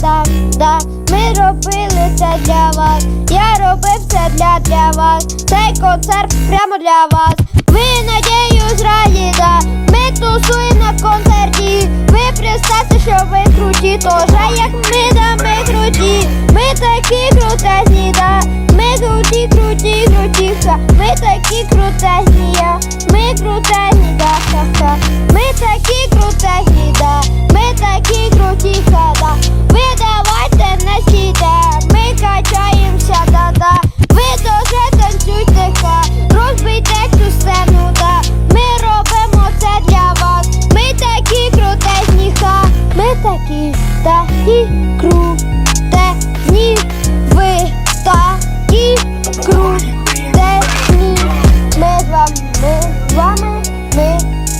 да, да. Ми робили це для вас. Я робив це для, для вас. Цей концерт прямо для вас. Ви надію зраді, да. Ми тусуємо на концерті. Ви представте, що ви круті, тоже як ми, да, ми круті. Ми такі крутезні, да. Ми круті, круті, круті, ха. Ми такі крутезні, я. Ми крутезні, да, ха-ха. Ми такі крутезні, такі, такі крутені, Ви такі крутені. Ми з вами, ми з вами, ми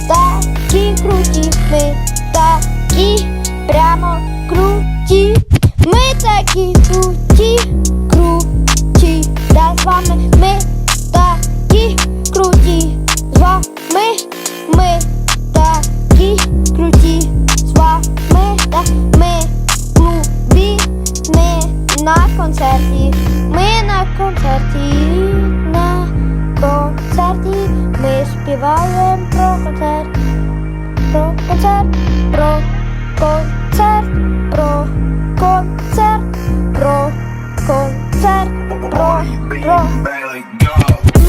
такі круті, ми такі прямо на концерті. Ми на концерті, на концерті. Ми співаємо про концерт, про концерт, про концерт, про концерт, про концерт, про, про.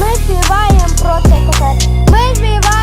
Ми співаємо про цей концерт. Ми співаємо